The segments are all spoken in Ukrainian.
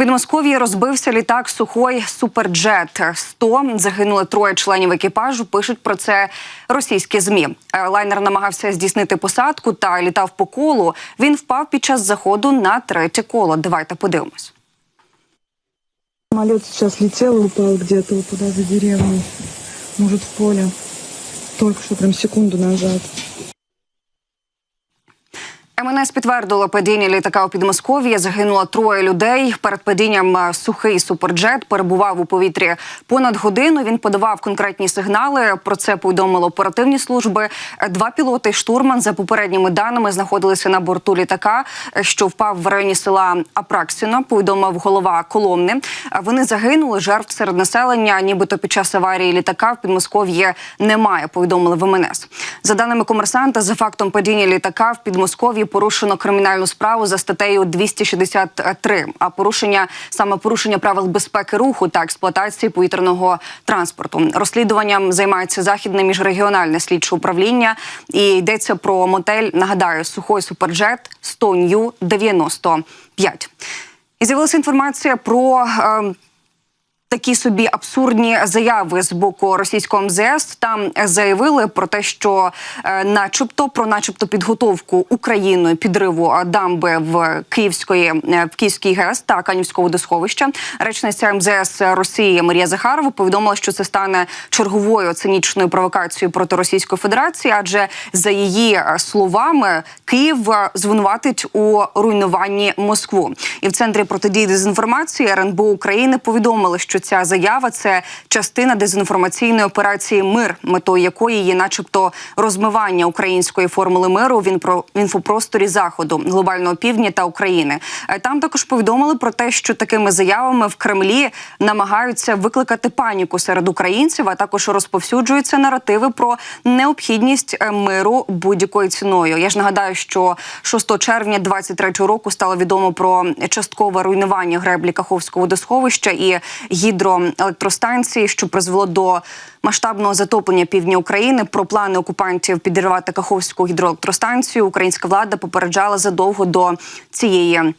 Підмосков'ї розбився літак Сухой Суперджет 100 Загинули троє членів екіпажу. Пишуть про це російські змі. Е, Лайнер намагався здійснити посадку та літав по колу. Він впав під час заходу на третє коло. Давайте подивимось. Самолет сейчас летел и упал где-то вот туда за деревней. Может, в поле. Только что прям секунду назад. МНС підтвердило падіння літака у Підмосков'ї. Загинуло троє людей. Перед падінням е, сухий суперджет перебував у повітрі понад годину. Він подавав конкретні сигнали. Про це повідомили оперативні служби. Е, Два пілоти штурман за попередніми даними знаходилися на борту літака, е, що впав в районі села Апраксіно. Повідомив голова Коломни. Вони загинули. Жертв серед населення, нібито під час аварії літака в Підмосков'ї немає. Повідомили в МНС. За даними комерсанта, за фактом падіння літака в Підмосков'ї порушено кримінальну справу за статтею 263, а порушення саме порушення правил безпеки руху та експлуатації повітряного транспорту. Розслідуванням займається західне міжрегіональне слідче управління і йдеться про мотель. Нагадаю, сухой суперджет 100 Нью 95. І з'явилася інформація про. Е, такі собі абсурдні заяви з боку російського МЗС. Там заявили про те, що, е, начебто, про начебто підготовку Україною підриву дамби в Київської е, в Київській ГЕС та Канівського водосховища. Речниця МЗС Росії Марія Захарова повідомила, що це стане черговою цинічною провокацією проти Російської Федерації, адже за її е, словами Київ звинуватить у руйнуванні Москву. І в центрі протидії дезінформації РНБО України повідомили, що ця заява це частина дезінформаційної операції Мир, метою якої є, начебто, розмивання української формули миру в інфопросторі заходу, глобального півдня та України. Е, Там також повідомили про те, що такими заявами в Кремлі намагаються викликати паніку серед українців, а також розповсюджуються наративи про необхідність е, миру будь-якою ціною. Я ж нагадаю, що 6 червня 23 року стало відомо про часткове руйнування греблі Каховського водосховища і гідроелектростанції, що призвело до масштабного затоплення півдня України. Про плани окупантів підірвати Каховську гідроелектростанцію. Українська влада попереджала задовго до цієї.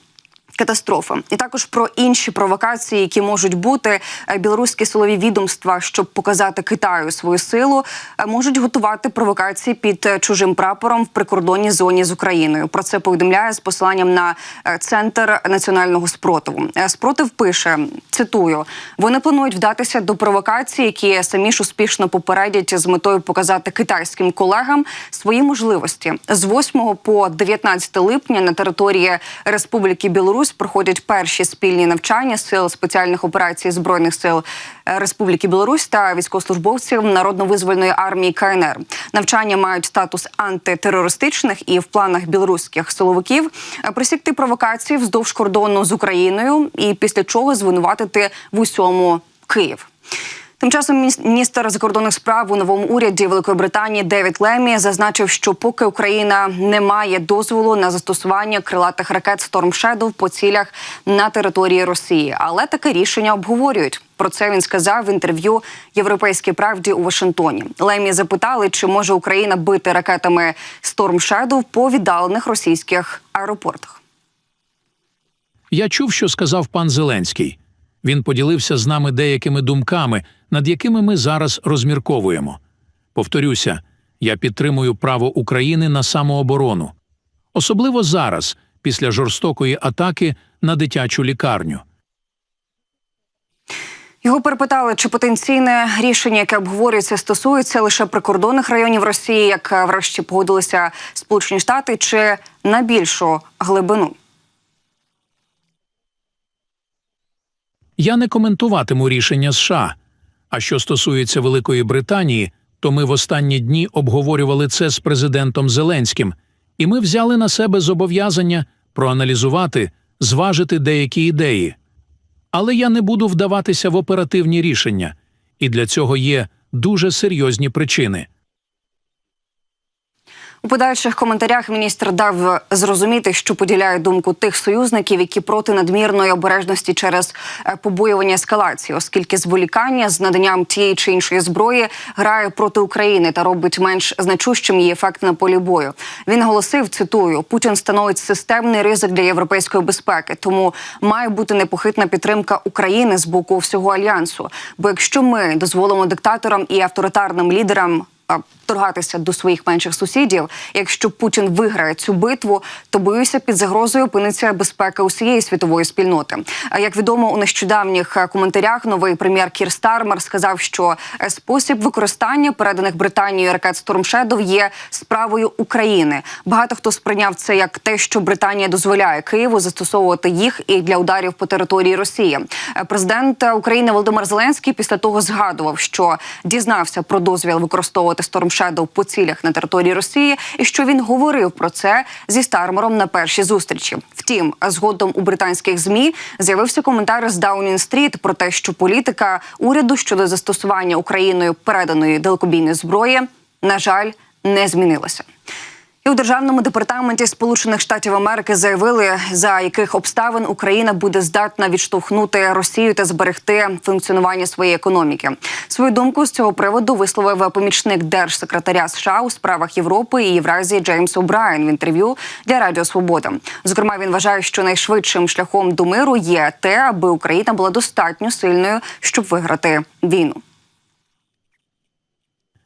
Катастрофи і також про інші провокації, які можуть бути Е, білоруські силові відомства, щоб показати Китаю свою силу, е, можуть готувати провокації під е, чужим прапором в прикордонній зоні з Україною. Про це повідомляє з посиланням на центр національного спротиву. Спротив пише цитую: вони планують вдатися до провокацій, які самі ж успішно попередять з метою показати китайським колегам свої можливості з 8 по 19 липня на території Республіки Білорусь проходять перші спільні навчання сил спеціальних операцій збройних сил е, Республіки Білорусь та військовослужбовців народно-визвольної армії КНР. Навчання мають статус антитерористичних і в планах білоруських силовиків е, присікти провокації вздовж кордону з Україною і після чого звинуватити в усьому Київ. Тим часом мініс- міністр закордонних справ у новому уряді Великої Британії Девід Лемі зазначив, що поки Україна не має дозволу на застосування крилатих ракет Storm Shadow по цілях на території Росії, але таке рішення обговорюють. Про це він сказав в інтерв'ю Європейській правді у Вашингтоні. Лемі запитали, чи може Україна бити ракетами Storm Shadow по віддалених російських аеропортах. Я чув, що сказав пан Зеленський. Він поділився з нами деякими думками, над якими ми зараз розмірковуємо. Повторюся, я підтримую право України на самооборону, особливо зараз, після жорстокої атаки на дитячу лікарню. Його перепитали, чи потенційне рішення, яке обговорюється, стосується лише прикордонних районів Росії, як е, врешті погодилися Сполучені Штати, чи на більшу глибину. Я не коментуватиму рішення США. А що стосується Великої Британії, то ми в останні дні обговорювали це з президентом Зеленським, і ми взяли на себе зобов'язання проаналізувати, зважити деякі ідеї. Але я не буду вдаватися в оперативні рішення, і для цього є дуже серйозні причини. У подальших коментарях міністр дав зрозуміти, що поділяє думку тих союзників, які проти надмірної обережності через е, побоювання ескалації, оскільки зволікання з наданням тієї чи іншої зброї грає проти України та робить менш значущим її ефект на полі бою. Він оголосив, цитую: Путін становить системний ризик для європейської безпеки, тому має бути непохитна підтримка України з боку всього альянсу. Бо якщо ми дозволимо диктаторам і авторитарним лідерам торгатися до своїх менших сусідів. Якщо Путін виграє цю битву, то боюся, під загрозою опиниться безпека усієї світової спільноти. Як відомо у нещодавніх е, коментарях, новий прем'єр Кір Стармер сказав, що е, спосіб використання переданих Британією ракет Shadow є справою України. Багато хто сприйняв це як те, що Британія дозволяє Києву застосовувати їх і для ударів по території Росії. Е, Президент України Володимир Зеленський після того згадував, що дізнався про дозвіл використовувати Storm Shadow по цілях на території Росії, і що він говорив про це зі Стармером на першій зустрічі. Втім, згодом у британських змі з'явився коментар з Даунін Стріт про те, що політика уряду щодо застосування Україною переданої далекобійної зброї, на жаль, не змінилася. І у державному департаменті Сполучених Штатів Америки заявили, за яких обставин Україна буде здатна відштовхнути Росію та зберегти функціонування своєї економіки. Свою думку з цього приводу висловив помічник держсекретаря США у справах Європи і Євразії Джеймс О'Брайен в інтерв'ю для Радіо Свобода. Зокрема, він вважає, що найшвидшим шляхом до миру є те, аби Україна була достатньо сильною, щоб виграти війну.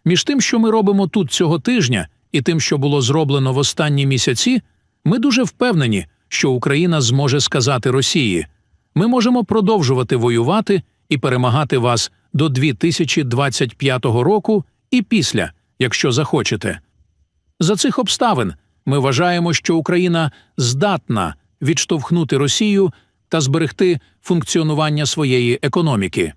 Між тим, що ми робимо тут цього тижня, і тим, що було зроблено в останні місяці, ми дуже впевнені, що Україна зможе сказати Росії: ми можемо продовжувати воювати і перемагати вас до 2025 року і після, якщо захочете. За цих обставин ми вважаємо, що Україна здатна відштовхнути Росію та зберегти функціонування своєї економіки.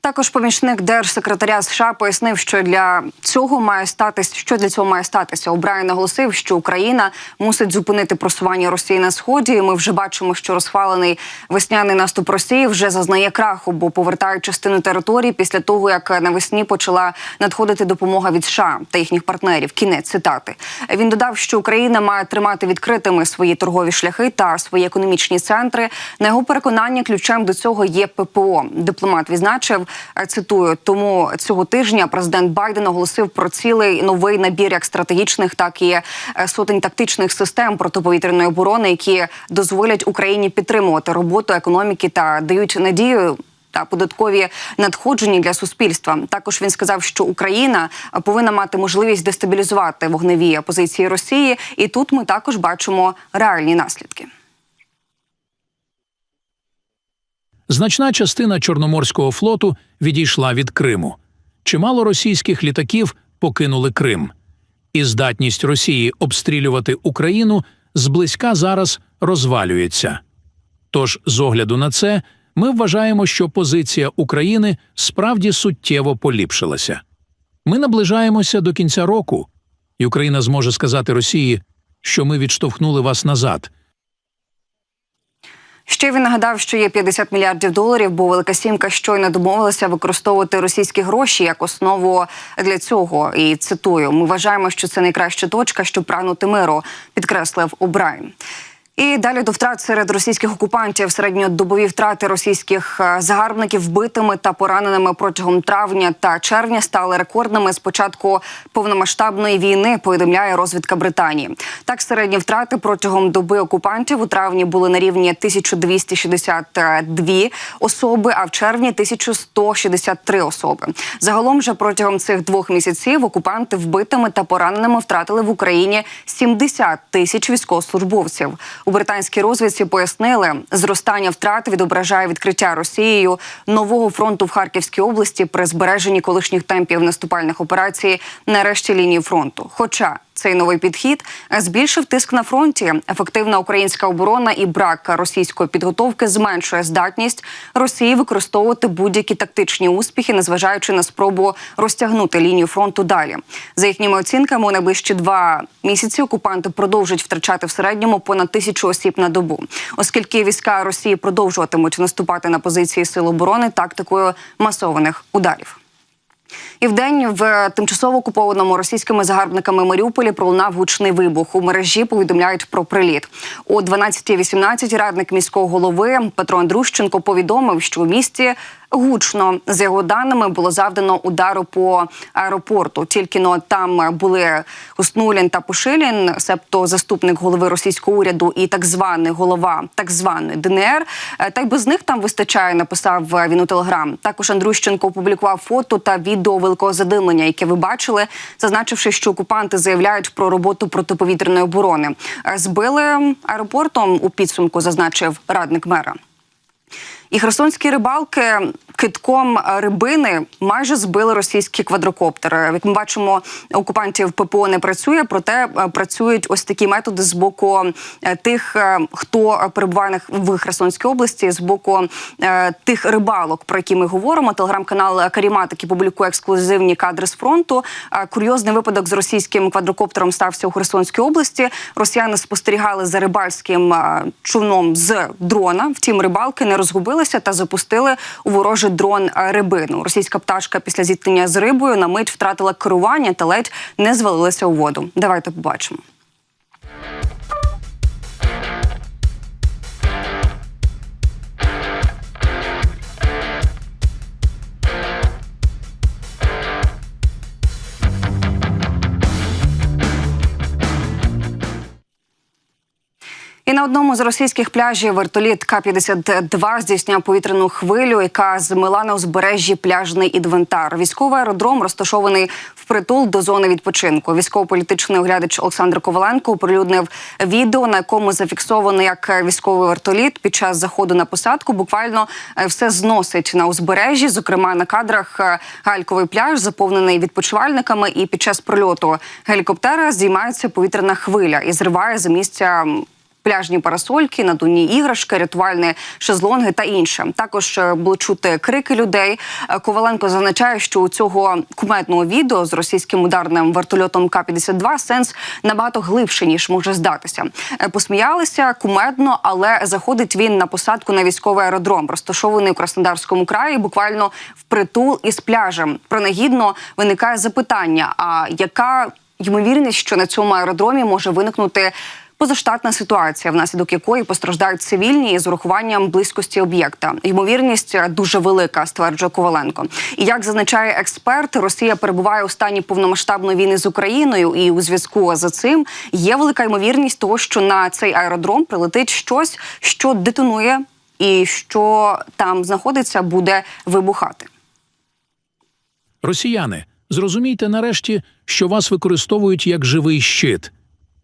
Також помічник держсекретаря США пояснив, що для цього має статись, що для цього має статися. Обрай наголосив, що Україна мусить зупинити просування Росії на сході. Ми вже бачимо, що розхвалений весняний наступ Росії вже зазнає краху, бо повертають частину території після того, як навесні почала надходити допомога від США та їхніх партнерів. Кінець цитати. Він додав, що Україна має тримати відкритими свої торгові шляхи та свої економічні центри. На його переконання, ключем до цього є ППО. Дипломат відзначив. Е, Цитую, тому цього тижня президент Байден оголосив про цілий новий набір як стратегічних, так і е, сотень тактичних систем протиповітряної оборони, які дозволять Україні підтримувати роботу економіки та дають надію. Та податкові надходження для суспільства. Також він сказав, що Україна повинна мати можливість дестабілізувати вогневі позиції Росії, і тут ми також бачимо реальні наслідки. Значна частина Чорноморського флоту відійшла від Криму. Чимало російських літаків покинули Крим. І здатність Росії обстрілювати Україну зблизька зараз розвалюється. Тож, з огляду на це, ми вважаємо, що позиція України справді суттєво поліпшилася. Ми наближаємося до кінця року, і Україна зможе сказати Росії, що ми відштовхнули вас назад. Ще він нагадав, що є 50 мільярдів доларів, бо Велика Сімка щойно домовилася використовувати російські гроші як основу для цього. І цитую: ми вважаємо, що це найкраща точка, щоб прагнути миру, підкреслив Обрайн. І далі до втрат серед російських окупантів середньодобові втрати російських е, загарбників вбитими та пораненими протягом травня та червня стали рекордними з початку повномасштабної війни. Повідомляє розвідка Британії. Так, середні втрати протягом доби окупантів у травні були на рівні 1262 особи, а в червні 1163 особи. Загалом же протягом цих двох місяців окупанти вбитими та пораненими втратили в Україні 70 тисяч військовослужбовців. У британській розвідці пояснили, зростання втрат відображає відкриття Росією нового фронту в Харківській області при збереженні колишніх темпів наступальних операцій на решті лінії фронту. Хоча цей новий підхід збільшив тиск на фронті. Ефективна українська оборона і брак російської підготовки зменшує здатність Росії використовувати будь-які тактичні успіхи, незважаючи на спробу розтягнути лінію фронту далі. За їхніми оцінками, у найближчі два місяці окупанти продовжать втрачати в середньому понад тисячу осіб на добу, оскільки війська Росії продовжуватимуть наступати на позиції сил оборони тактикою масованих ударів. І вдень в тимчасово окупованому російськими загарбниками Маріуполі пролунав гучний вибух. У мережі повідомляють про приліт. О 12.18 радник міського голови Петро Андрущенко повідомив, що у місті гучно з його даними було завдано удару по аеропорту. Тільки но там були Уснулін та Пушилін, себто заступник голови російського уряду і так званий голова так званої ДНР. Е, Та й без них там вистачає. Написав він у телеграм. Також Андрущенко опублікував фото та відео великого задимлення, яке ви бачили, зазначивши, що окупанти заявляють про роботу протиповітряної оборони. Е, Збили аеропортом у підсумку, зазначив радник мера. І херсонські рибалки китком рибини майже збили російський квадрокоптер. Як ми бачимо, окупантів ППО не працює, проте е, працюють ось такі методи з боку е, тих, е, хто перебуває в Херсонській області, з боку тих рибалок, про які ми говоримо. Телеграм-канал Карімат, який публікує ексклюзивні кадри з фронту. Курйозний випадок з російським квадрокоптером стався у Херсонській області. Росіяни спостерігали за рибальським човном з дрона. Втім, рибалки не розгубилися та запустили у ворожий дрон е, рибину. Російська пташка після зіткнення з рибою на мить втратила керування та ледь не звалилася у воду. Давайте побачимо. І на одному з російських пляжів вертоліт К-52 здійсняв повітряну хвилю, яка змила на узбережжі пляжний інвентар. Військовий аеродром розташований впритул до зони відпочинку. Військово-політичний оглядач Олександр Коваленко оприлюднив відео, на якому зафіксовано, як військовий вертоліт під час заходу на посадку буквально е, все зносить на узбережжі. Зокрема, на кадрах е, гальковий пляж заповнений відпочивальниками. І під час прольоту гелікоптера здіймається повітряна хвиля і зриває за місця. Пляжні парасольки, надувні іграшки, рятувальні шезлонги та інше. Також е, було чути крики людей. Е, Коваленко зазначає, що у цього куметного відео з російським ударним вертольотом К-52 сенс набагато глибше ніж може здатися. Е, Посміялися кумедно, але заходить він на посадку на військовий аеродром, розташований у Краснодарському краї, буквально впритул із пляжем. Принагідно виникає запитання: а яка ймовірність, що на цьому аеродромі може виникнути? Позаштатна ситуація, внаслідок якої постраждають цивільні з урахуванням близькості об'єкта. Ймовірність дуже велика, стверджує Коваленко. І як зазначає експерт, Росія перебуває у стані повномасштабної війни з Україною, і у зв'язку з цим є велика ймовірність того, що на цей аеродром прилетить щось, що детонує, і що там знаходиться, буде вибухати. Росіяни, зрозумійте нарешті, що вас використовують як живий щит.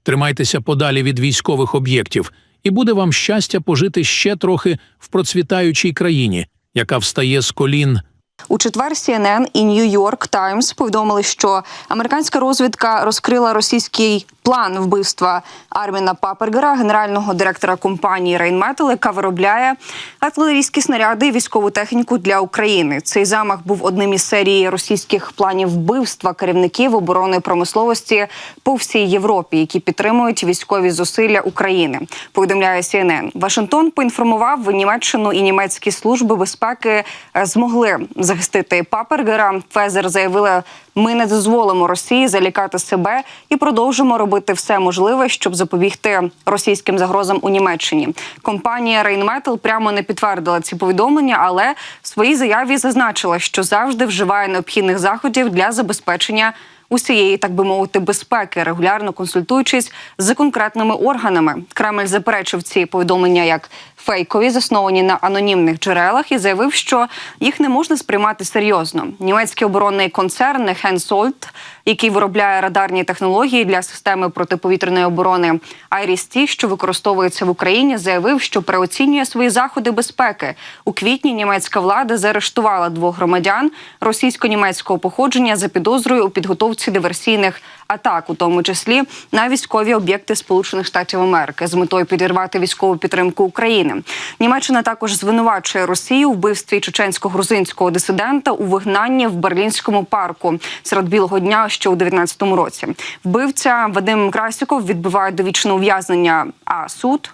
Тримайтеся подалі від військових об'єктів, і буде вам щастя пожити ще трохи в процвітаючій країні, яка встає з колін. У четвер CNN і New York Times повідомили, що американська розвідка розкрила російський план вбивства Арміна Папергера, генерального директора компанії Rheinmetall, яка виробляє артилерійські снаряди і військову техніку для України. Цей замах був одним із серії російських планів вбивства керівників оборонної промисловості по всій Європі, які підтримують військові зусилля України. Повідомляє CNN. Вашингтон поінформував Німеччину і німецькі служби безпеки змогли захистити Папергера. Фезер заявила, ми не дозволимо Росії залякати себе і продовжимо робити все можливе, щоб запобігти російським загрозам у Німеччині. Компанія Rheinmetall прямо не підтвердила ці повідомлення, але в своїй заяві зазначила, що завжди вживає необхідних заходів для забезпечення. Усієї, так би мовити, безпеки, регулярно консультуючись з конкретними органами. Кремль заперечив ці повідомлення як фейкові, засновані на анонімних джерелах, і заявив, що їх не можна сприймати серйозно. Німецький оборонний концерн Hensoldt, який виробляє радарні технології для системи протиповітряної оборони IRIS-T, що використовується в Україні, заявив, що переоцінює свої заходи безпеки. У квітні німецька влада заарештувала двох громадян російсько-німецького походження за підозрою у підготовці диверсійних атак, у тому числі на військові об'єкти Сполучених Штатів Америки, з метою підірвати військову підтримку України. Німеччина також звинувачує Росію у вбивстві чеченсько-грузинського дисидента у вигнанні в берлінському парку серед білого дня ще у 19-му році. Вбивця Вадим Красіков відбуває довічне ув'язнення. А суд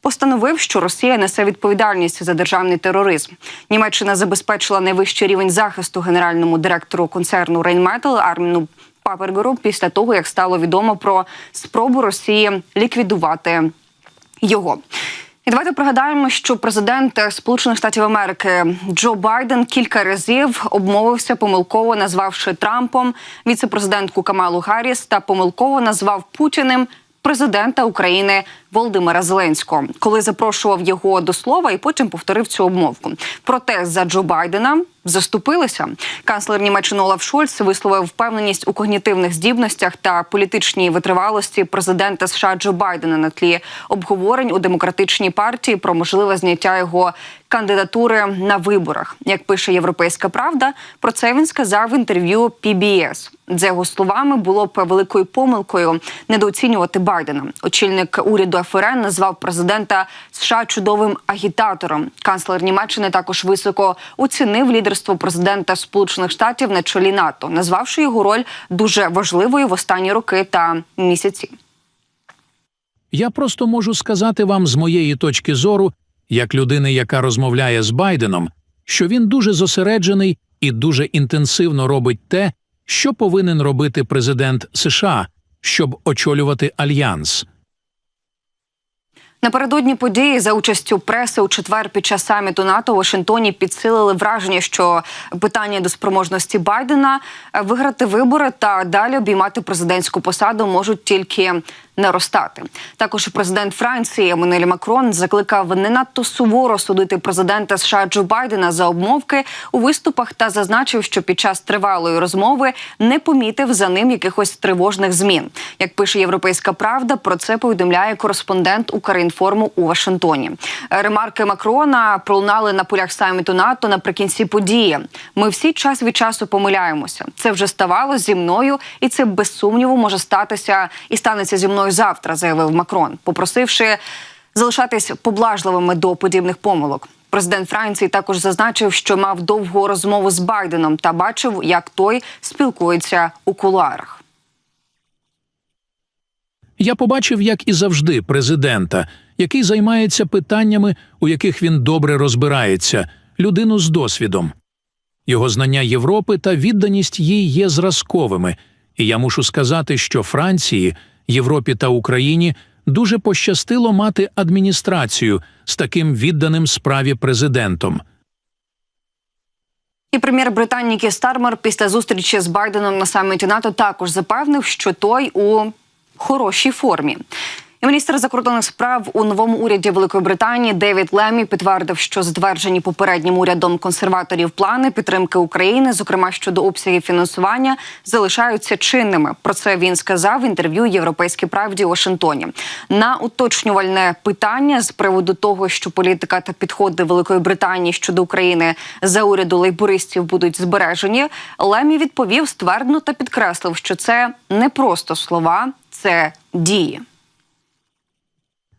постановив, що Росія несе відповідальність за державний тероризм. Німеччина забезпечила найвищий рівень захисту генеральному директору концерну Рейнметал Арміну Папергеру після того, як стало відомо про спробу Росії ліквідувати його. І давайте пригадаємо, що президент Сполучених Штатів Америки Джо Байден кілька разів обмовився помилково, назвавши Трампом віцепрезидентку Камалу Гарріс та помилково назвав Путіним президента України Володимира Зеленського, коли запрошував його до слова і потім повторив цю обмовку. Проте за Джо Байдена заступилися. Канцлер Німеччини Олаф Шольц висловив впевненість у когнітивних здібностях та політичній витривалості президента США Джо Байдена на тлі обговорень у демократичній партії про можливе зняття його кандидатури на виборах. Як пише Європейська Правда, про це він сказав в інтерв'ю PBS. За його словами, було б великою помилкою недооцінювати Байдена. Очільник уряду ФРН назвав президента США чудовим агітатором. Канцлер Німеччини також високо оцінив лідерство президента Сполучених Штатів на чолі НАТО, назвавши його роль дуже важливою в останні роки та місяці. Я просто можу сказати вам з моєї точки зору, як людини, яка розмовляє з Байденом, що він дуже зосереджений і дуже інтенсивно робить те, що повинен робити президент США, щоб очолювати альянс. Напередодні події за участю преси у четвер під час саміту НАТО в Вашингтоні підсилили враження, що питання до спроможності Байдена е, виграти вибори та далі обіймати президентську посаду можуть тільки наростати. Також президент Франції Еммануель Макрон закликав не надто суворо судити президента США Джо Байдена за обмовки у виступах та зазначив, що під час тривалої розмови не помітив за ним якихось тривожних змін. Як пише Європейська Правда, про це повідомляє кореспондент Укрінформу у Вашингтоні. Ремарки Макрона пролунали на полях саміту НАТО наприкінці події. Ми всі час від часу помиляємося. Це вже ставало зі мною, і це без сумніву може статися і станеться зі мною завтра, заявив Макрон, попросивши залишатись поблажливими до подібних помилок. Президент Франції також зазначив, що мав довгу розмову з Байденом та бачив, як той спілкується у кулуарах. Я побачив, як і завжди, президента, який займається питаннями, у яких він добре розбирається, людину з досвідом. Його знання Європи та відданість їй є зразковими, і я мушу сказати, що Франції, Європі та Україні дуже пощастило мати адміністрацію з таким відданим справі президентом. І прем'єр Британії Кі Стармер після зустрічі з Байденом на саміті НАТО також запевнив, що той у хорошій формі. Міністр закордонних справ у новому уряді Великої Британії Девід Лемі підтвердив, що затверджені попереднім урядом консерваторів плани підтримки України, зокрема щодо обсягів фінансування, залишаються чинними. Про це він сказав в інтерв'ю Європейській правді у Вашингтоні. На уточнювальне питання з приводу того, що політика та підходи Великої Британії щодо України за уряду лейбористів будуть збережені. Лемі відповів ствердно та підкреслив, що це не просто слова, це дії.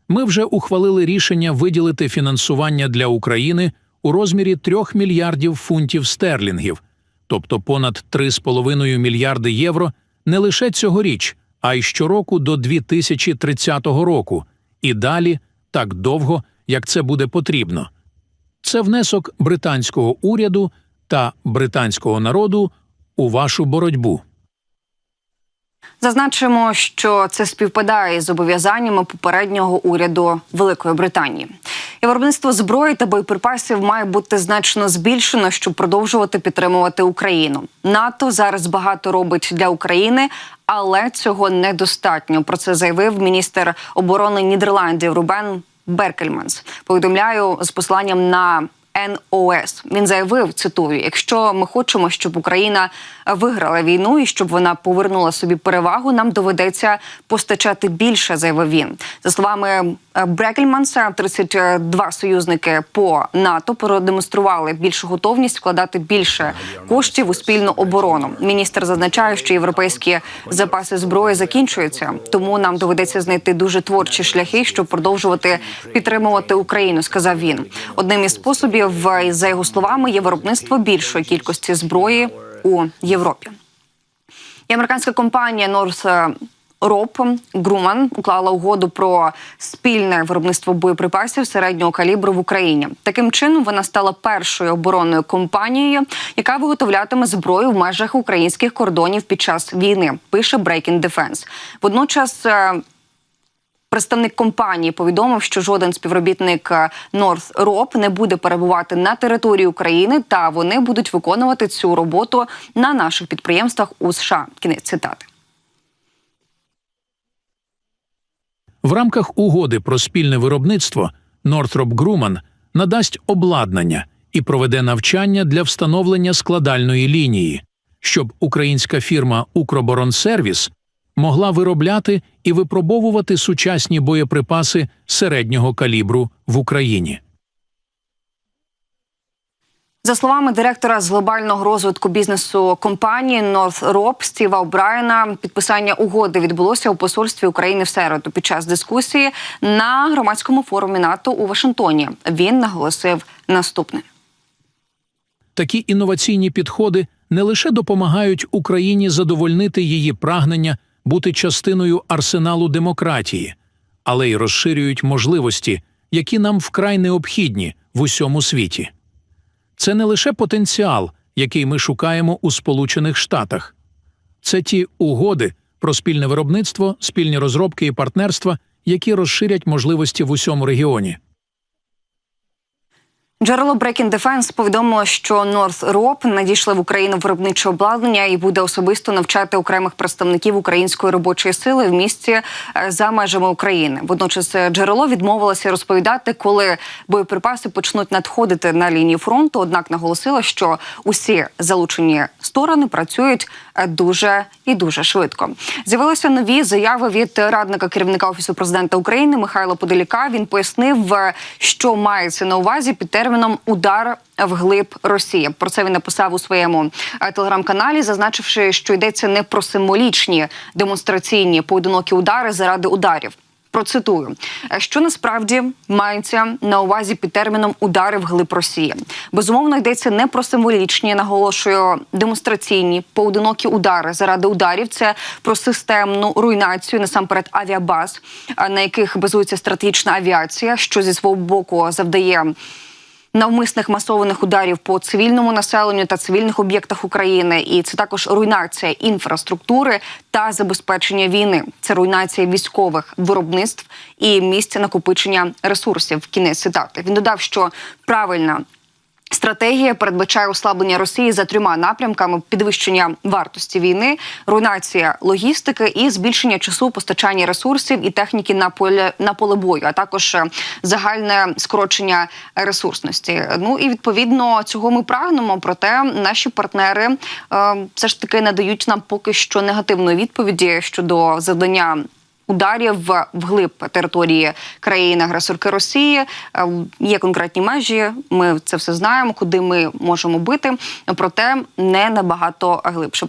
Ми вже ухвалили рішення виділити фінансування для України у розмірі 3 мільярдів фунтів стерлінгів, тобто понад 3,5 мільярди євро не лише цьогоріч, а й щороку до 2030 року, і далі так довго, як це буде потрібно. Це внесок британського уряду та британського народу у вашу боротьбу. Зазначимо, що це співпадає з зобов'язаннями попереднього уряду Великої Британії. І виробництво зброї та боєприпасів має бути значно збільшено, щоб продовжувати підтримувати Україну. НАТО зараз багато робить для України, але цього недостатньо. Про це заявив міністр оборони Нідерландів Рубен Беркельманс. Повідомляю з посланням на НОС. Він заявив, цитую: якщо ми хочемо, щоб Україна виграла війну і щоб вона повернула собі перевагу, нам доведеться постачати більше, заявив він. За словами е, Брекельманса, 32 союзники по НАТО продемонстрували більшу готовність вкладати більше коштів у спільну оборону. Міністр зазначає, що європейські запаси зброї закінчуються, тому нам доведеться знайти дуже творчі шляхи, щоб продовжувати підтримувати Україну. Сказав він. Одним із способів, е, за його словами, є виробництво більшої кількості зброї у Європі. І американська компанія North Роб Груман уклала угоду про спільне виробництво боєприпасів середнього калібру в Україні. Таким чином вона стала першою оборонною компанією, яка виготовлятиме зброю в межах українських кордонів під час війни. Пише Breaking Defense. Водночас. Представник компанії повідомив, що жоден співробітник е, North Rob не буде перебувати на території України, та вони будуть виконувати цю роботу на наших підприємствах у США. Кінець цитати. В рамках угоди про спільне виробництво Northrop Grumman надасть обладнання і проведе навчання для встановлення складальної лінії, щоб українська фірма Укроборонсервіс могла виробляти і випробовувати сучасні боєприпаси середнього калібру в Україні. За словами директора з глобального розвитку бізнесу компанії North Rob Стіва О'Брайена, підписання угоди відбулося у посольстві України в середу під час дискусії на громадському форумі НАТО у Вашингтоні. Він наголосив наступне. Такі інноваційні підходи не лише допомагають Україні задовольнити її прагнення бути частиною арсеналу демократії, але й розширюють можливості, які нам вкрай необхідні в усьому світі. Це не лише потенціал, який ми шукаємо у Сполучених Штатах, це ті угоди про спільне виробництво, спільні розробки і партнерства, які розширять можливості в усьому регіоні. Джерело Breaking Defense повідомило, що North Rob надійшли в Україну виробниче обладнання і буде особисто навчати окремих представників української робочої сили в місті е, за межами України. Водночас е, джерело відмовилося розповідати, коли боєприпаси почнуть надходити на лінії фронту. Однак наголосило, що усі залучені сторони працюють дуже і дуже швидко. З'явилися нові заяви від радника керівника офісу президента України Михайла Подоліка. Він пояснив, е, що мається на увазі під терміном удар вглиб Росії. Про це він написав у своєму е, телеграм-каналі, зазначивши, що йдеться не про символічні демонстраційні поодинокі удари заради ударів. Процитую, «Е, що насправді мається на увазі під терміном удари вглиб Росії. Безумовно, йдеться не про символічні, наголошую, демонстраційні поодинокі удари заради ударів. Це про системну руйнацію насамперед авіабаз, на яких базується стратегічна авіація, що зі свого боку завдає навмисних масованих ударів по цивільному населенню та цивільних об'єктах України, і це також руйнація інфраструктури та забезпечення війни. Це руйнація військових виробництв і місця накопичення ресурсів. Кінець цитати. Він додав, що правильна. Стратегія передбачає ослаблення Росії за трьома напрямками: підвищення вартості війни, руйнація логістики і збільшення часу постачання ресурсів і техніки на поле на поле бою, а також е, загальне скорочення ресурсності. Ну і відповідно цього ми прагнемо. Проте наші партнери е, все ж таки надають нам поки що негативної відповіді щодо завдання ударів вглиб території країни-агресорки Росії. Е, Є конкретні межі. Ми це все знаємо, куди ми можемо бити. Проте не набагато глибше.